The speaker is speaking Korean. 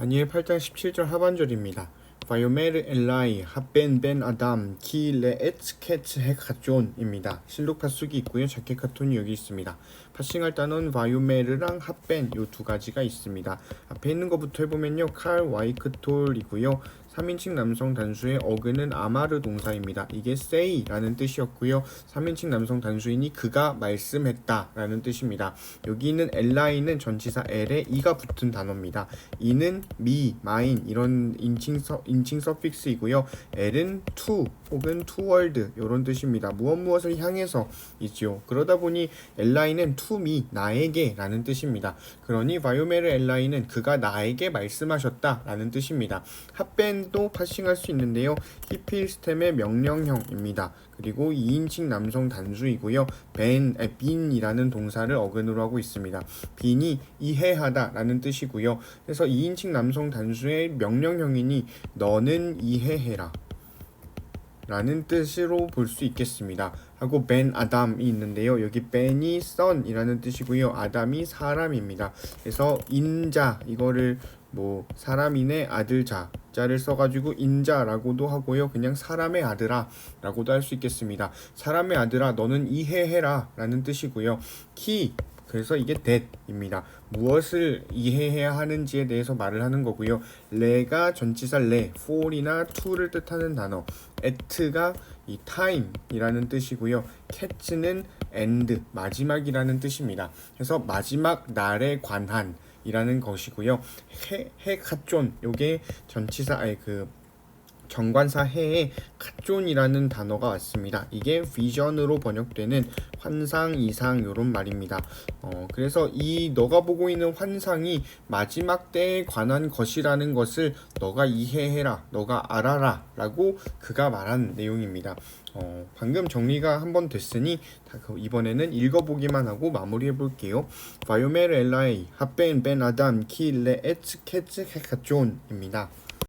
다니엘 8장 17절 하반절입니다. 바이오메르 엘라이 하벤 벤 아담 키 레 에츠 캐츠 헤카존입니다. 실록 파수기 있고요. 자켓 카톤이 여기 있습니다. 파싱할 단어는 바이오메르랑 하벤 요 두 가지가 있습니다. 앞에 있는 것부터 해보면요. 칼 와이크톨이고요. 3인칭 남성 단수의 어근은 아마르 동사입니다. 이게 say라는 뜻이었고요. 3인칭 남성 단수이니 그가 말씀했다라는 뜻입니다. 여기 있는 엘라이는 전치사 엘에 이가 붙은 단어입니다. 이는 미, 마인 이런 인칭 서 인칭 서픽스이고요. 엘은 to 혹은 toward 이런 뜻입니다. 무엇 무엇을 향해서 이지요. 그러다 보니 엘라이는 to me 나에게라는 뜻입니다. 그러니 바이오메르 엘라이는 그가 나에게 말씀하셨다라는 뜻입니다. 핫 밴도 파싱할 수 있는데요. 히필 스템의 명령형입니다. 그리고 2인칭 남성 단수이고요. 벤, 에, 빈이라는 동사를 어근으로 하고 있습니다. 빈이 이해하다라는 뜻이고요. 그래서 2인칭 남성 단수의 명령형이니 너는 이해해라. 라는 뜻으로 볼 수 있겠습니다. 하고 벤 아담이 있는데요. 여기 벤이 son이라는 뜻이고요. 아담이 사람입니다. 그래서 인자 이거를 뭐 사람인의 아들 자 자를 써가지고 인자라고도 하고요. 그냥 사람의 아들아 라고도 할 수 있겠습니다. 사람의 아들아 너는 이해해라 라는 뜻이고요. 키 그래서 이게 that입니다. 무엇을 이해해야 하는지에 대해서 말을 하는 거고요. 레가 전치사 레, for이나 to를 뜻하는 단어. at가 이 time이라는 뜻이고요. cat는 end, 마지막이라는 뜻입니다. 그래서 마지막 날에 관한 이라는 것이고요. 해, 해카존 요게 전치사 아니 그 정관사 해에 카존이라는 단어가 왔습니다. 이게 비전으로 번역되는 환상 이상 요런 말입니다. 어, 그래서 이 너가 보고 있는 환상이 마지막 때에 관한 것이라는 것을 너가 이해해라, 너가 알아라 라고 그가 말한 내용입니다. 어, 방금 정리가 한 번 됐으니 다그 이번에는 읽어보기만 하고 마무리해 볼게요. 바이오메르 엘라이 하벤 벤 아담 키 레 에츠 케츠 헤카존입니다.